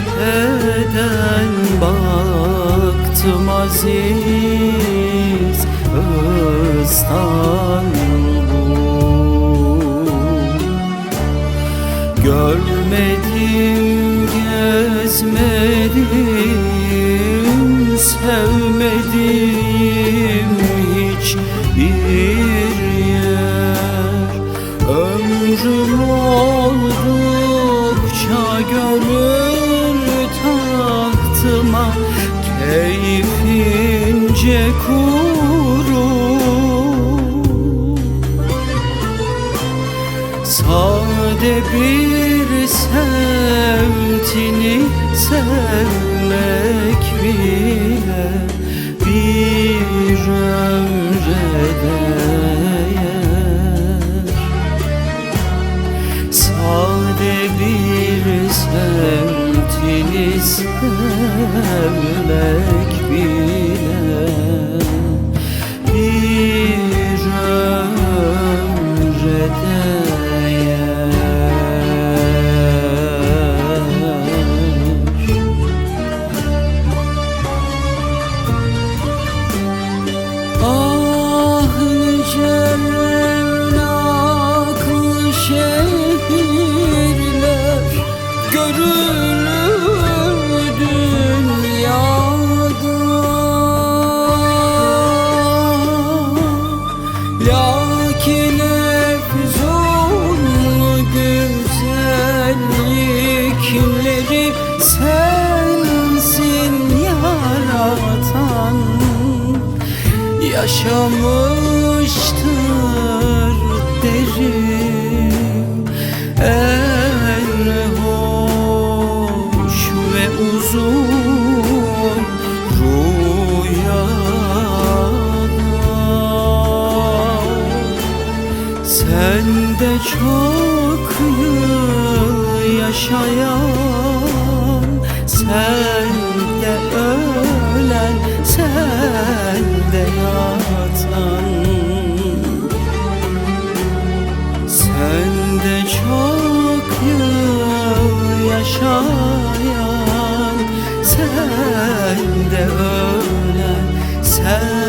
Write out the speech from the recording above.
cepheden baktım aziz İstanbul. Görmedim, gezmedim, sevmedim hiç Keyfince kuru. Sade bir sevtini sevmek bile bir ömre Sade bir sevtini sevmek bile ömre Yaşamıştır derim. En hoş ve uzun rüyada sen de çok yıl yaşayan Sen de ölen yaşayan Sen de ölen sen